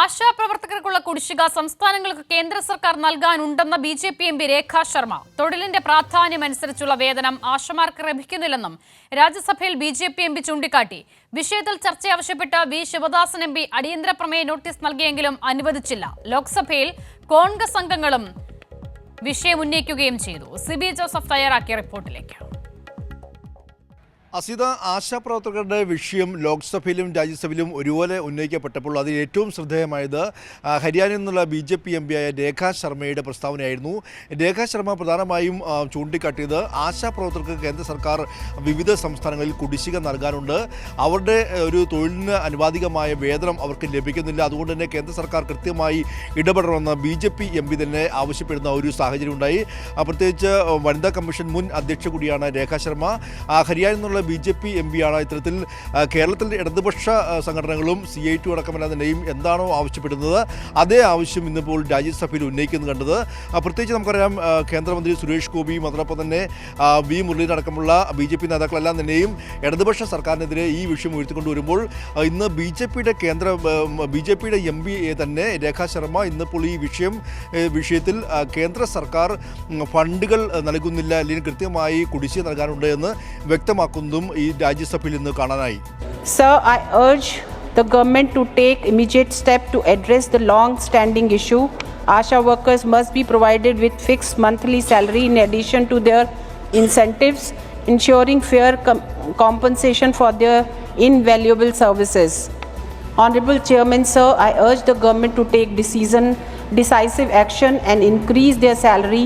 ആശാപ്രവർത്തകർക്കുള്ള കുടിശ്ശിക സംസ്ഥാനങ്ങൾക്ക് കേന്ദ്ര സർക്കാർ നൽകാനുണ്ടെന്ന B J P M P Rekha Sharma. തൊഴിലിന്റെ പ്രാധാന്യമനുസരിച്ചുള്ള വേതനം ആശമാർക്ക് ലഭിക്കുന്നില്ലെന്നും രാജ്യസഭയിൽ B J P M P ചൂണ്ടിക്കാട്ടി. വിഷയത്തിൽ ചർച്ച ആവശ്യപ്പെട്ട വി ശിവദാസൻ എം പി അടിയന്തര പ്രമേയ നോട്ടീസ് നൽകിയെങ്കിലും അനുവദിച്ചില്ല. ലോക്സഭയിൽ കോൺഗ്രസ് അംഗങ്ങളും വിഷയം ഉന്നയിക്കുകയും ചെയ്തു. സിബി ജോസഫ് തയ്യാറാക്കിയ റിപ്പോർട്ടിലേക്ക്. അസിത ആശാപ്രവർത്തകരുടെ വിഷയം ലോക്സഭയിലും രാജ്യസഭയിലും ഒരുപോലെ ഉന്നയിക്കപ്പെട്ടപ്പോൾ അതിൽ ഏറ്റവും ശ്രദ്ധേയമായത് ഹരിയാനയിൽ നിന്നുള്ള ബി ജെ പി എം പിയായ രേഖാ ശർമ്മയുടെ പ്രസ്താവനയായിരുന്നു. രേഖാ ശർമ്മ പ്രധാനമായും ചൂണ്ടിക്കാട്ടിയത് ആശാപ്രവർത്തകർക്ക് കേന്ദ്ര സർക്കാർ വിവിധ സംസ്ഥാനങ്ങളിൽ കുടിശ്ശിക നൽകാനുണ്ട്. അവരുടെ ഒരു തൊഴിലിന് അനുവാദികമായ വേതനം അവർക്ക് ലഭിക്കുന്നില്ല. അതുകൊണ്ട് തന്നെ കേന്ദ്ര സർക്കാർ കൃത്യമായി ഇടപെടണമെന്ന് B J P M P തന്നെ ആവശ്യപ്പെടുന്ന ഒരു സാഹചര്യം ഉണ്ടായി പ്രത്യേകിച്ച് വനിതാ കമ്മീഷൻ മുൻ അധ്യക്ഷ കൂടിയാണ് രേഖാ ശർമ്മ. ഹരിയാനയിൽ നിന്നുള്ള ബി ജെ പി എം പിയാണ് ഇത്തരത്തിൽ കേരളത്തിലെ ഇടതുപക്ഷ സംഘടനകളും സി ഐ ടു അടക്കമെല്ലാം തന്നെയും എന്താണോ ആവശ്യപ്പെടുന്നത് അതേ ആവശ്യം ഇന്നിപ്പോൾ രാജ്യസഭയിൽ ഉന്നയിക്കുന്നത് കണ്ടത്. പ്രത്യേകിച്ച് നമുക്കറിയാം കേന്ദ്രമന്ത്രി സുരേഷ് ഗോപിയും അതോടൊപ്പം തന്നെ വി മുരളീധരൻ അടക്കമുള്ള ബി ജെ പി നേതാക്കളെല്ലാം തന്നെയും ഇടതുപക്ഷ സർക്കാരിനെതിരെ ഈ വിഷയം ഉയർത്തിക്കൊണ്ടുവരുമ്പോൾ ഇന്ന് ബി ജെ പിയുടെ കേന്ദ്ര ബി ജെ പിയുടെ എം പി തന്നെ രേഖാ ശർമ്മ ഇന്നിപ്പോൾ ഈ വിഷയം വിഷയത്തിൽ കേന്ദ്ര സർക്കാർ ഫണ്ടുകൾ നൽകുന്നില്ല അല്ലെങ്കിൽ കൃത്യമായി കുടിശ്ശിക നൽകാനുണ്ട് എന്ന് വ്യക്തമാക്കുന്നതും ഈ രാജ്യസഭയിൽ ഇന്ന് കാണാനായി Sir, I urge the government to take immediate step to address the long-standing issue. ASHA workers must be provided with fixed monthly salary in addition to their incentives, ensuring fair com- compensation for their invaluable services. Honorable Chairman, sir, I urge the government to take decision, decisive action and increase their salary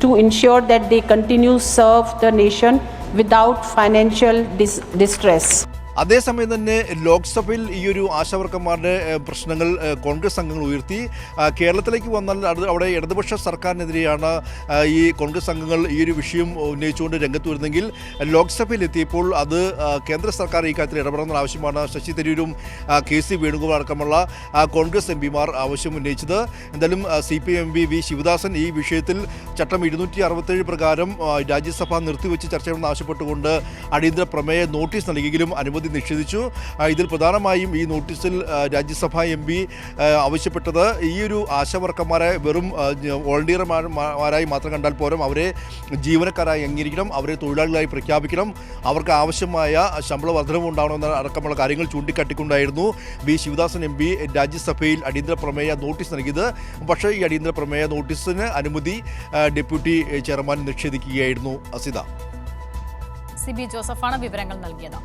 to ensure that they continue serve the nation without financial dis- distress. അതേസമയം തന്നെ ലോക്സഭയിൽ ഈ ഒരു ആശാവർക്കന്മാരുടെ പ്രശ്നങ്ങൾ കോൺഗ്രസ് അംഗങ്ങൾ ഉയർത്തി. കേരളത്തിലേക്ക് വന്നാൽ അവിടെ ഇടതുപക്ഷ സർക്കാരിനെതിരെയാണ് ഈ കോൺഗ്രസ് അംഗങ്ങൾ ഈ ഒരു വിഷയം ഉന്നയിച്ചുകൊണ്ട് രംഗത്ത് വരുന്നെങ്കിൽ ലോക്സഭയിൽ എത്തിയപ്പോൾ അത് കേന്ദ്ര സർക്കാർ ഈ കാര്യത്തിൽ ഇടപെടണമെന്ന ആവശ്യമാണ്. ശശി തരൂരും കെ സി വേണുഗോപാൽ അടക്കമുള്ള കോൺഗ്രസ് എം പിമാർ ആവശ്യം ഉന്നയിച്ചത്. എന്തായാലും C P M P V Sivadasan ഈ വിഷയത്തിൽ ചട്ടം ഇരുന്നൂറ്റി അറുപത്തേഴ് പ്രകാരം രാജ്യസഭ നിർത്തിവെച്ച് ചർച്ച ചെയ്യണമെന്ന് ആവശ്യപ്പെട്ടുകൊണ്ട് അടിയന്തര പ്രമേയ നോട്ടീസ് നൽകിയെങ്കിലും അനുമതി നിഷേധിച്ചു. ആ, ഇതിൽ പ്രധാനമായും ഈ നോട്ടീസിൽ രാജ്യസഭാ എം പി ആവശ്യപ്പെട്ടത് ഈ ഒരു ആശാവർക്കന്മാരെ വെറും വോളണ്ടിയർമാരായി മാത്രം കണ്ടാൽ പോരും അവരെ ജീവനക്കാരായി അംഗീകരിക്കണം അവരെ തൊഴിലാളികളായി പ്രഖ്യാപിക്കണം. അവർക്ക് ആവശ്യമായ ശമ്പള വർധനവും ഉണ്ടാവണമെന്ന അടക്കമുള്ള കാര്യങ്ങൾ ചൂണ്ടിക്കാട്ടിക്കൊണ്ടായിരുന്നു വി. ശിവദാസൻ എം പി രാജ്യസഭയിൽ അടിയന്തര പ്രമേയ നോട്ടീസ് നൽകിയത്. പക്ഷേ ഈ അടിയന്തര പ്രമേയ നോട്ടീസിന് അനുമതി ഡെപ്യൂട്ടി ചെയർമാൻ നിഷേധിക്കുകയായിരുന്നു അസിത. സി. ബി. ജോസഫാണ് വിവരങ്ങൾ നൽകിയത്.